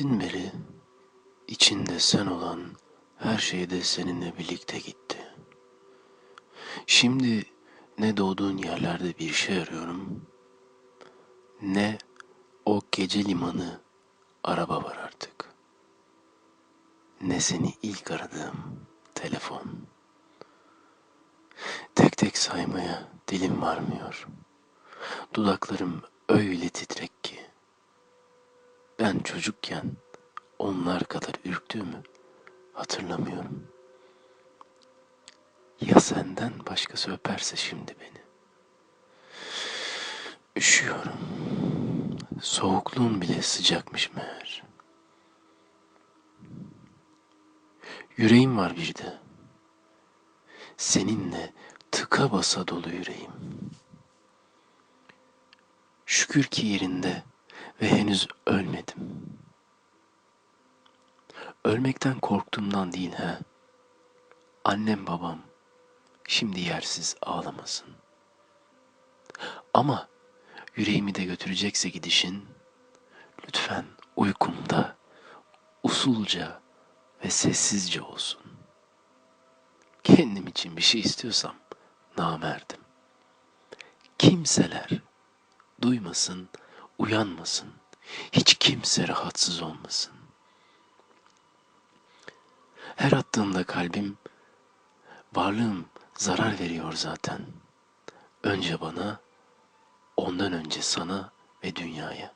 Gittin beri, içinde sen olan her şey de seninle birlikte gitti. Şimdi ne doğduğun yerlerde bir şey arıyorum, ne o gece limanı araba var artık. Ne seni ilk aradığım telefon. Tek tek saymaya dilim varmıyor. Dudaklarım öyle titrek. Ben çocukken onlar kadar ürktüğümü hatırlamıyorum. Ya senden başkası öperse şimdi beni? Üşüyorum. Soğukluğun bile sıcakmış meğer. Yüreğim var bir de. Seninle tıka basa dolu yüreğim. Şükür ki yerinde ve henüz ölmedim. Ölmekten korktuğumdan değil ha. Annem babam şimdi yersiz ağlamasın. Ama yüreğimi de götürecekse gidişin, lütfen uykumda usulca ve sessizce olsun. Kendim için bir şey istiyorsam namerdim. Kimseler duymasın, uyanmasın. Hiç kimse rahatsız olmasın. Her attığımda kalbim, varlığım zarar veriyor zaten. Önce bana, ondan önce sana ve dünyaya.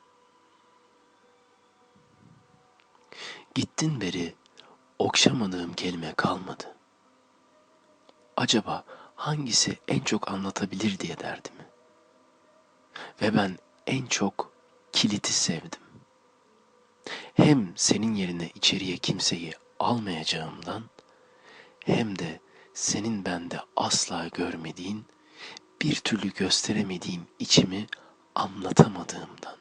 Gittin beri okşamadığım kelime kalmadı. Acaba hangisi en çok anlatabilir diye derdimi. Ve ben en çok kiliti sevdim. Hem senin yerine içeriye kimseyi almayacağımdan hem de senin bende asla görmediğin, bir türlü gösteremediğim içimi anlatamadığımdan.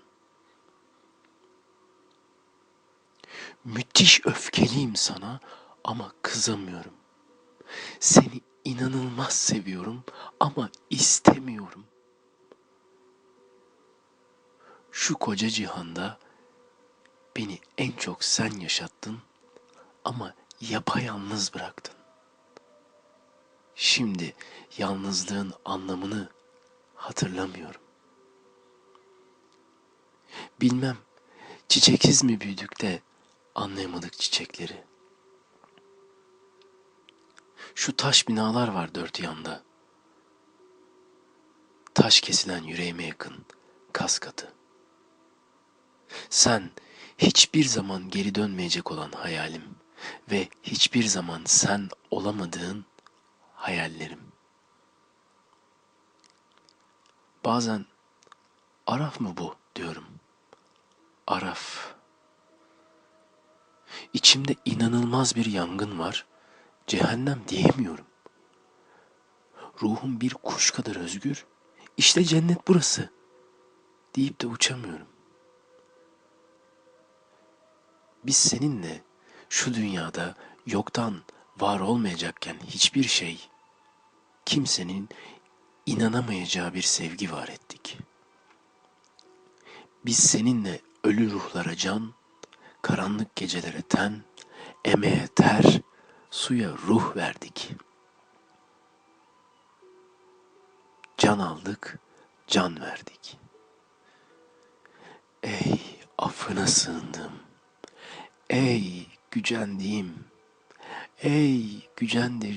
Müthiş öfkeliyim sana ama kızamıyorum. Seni inanılmaz seviyorum ama istemiyorum. Şu koca cihanda beni en çok sen yaşattın ama yapayalnız bıraktın. Şimdi yalnızlığın anlamını hatırlamıyorum. Bilmem çiçeksiz mi büyüdük de anlayamadık çiçekleri. Şu taş binalar var dört yanda. Taş kesilen yüreğime yakın kas katı. Sen hiçbir zaman geri dönmeyecek olan hayalim ve hiçbir zaman sen olamadığın hayallerim. Bazen araf mı bu diyorum. Araf. İçimde inanılmaz bir yangın var. Cehennem diyemiyorum. Ruhum bir kuş kadar özgür. İşte cennet burası. Deyip de uçamıyorum. Biz seninle şu dünyada yoktan var olmayacakken hiçbir şey, kimsenin inanamayacağı bir sevgi var ettik. Biz seninle ölü ruhlara can, karanlık gecelere ten, emeğe ter, suya ruh verdik. Can aldık, can verdik. Ey affına sığındım. Ey gücendiğim, ey gücendir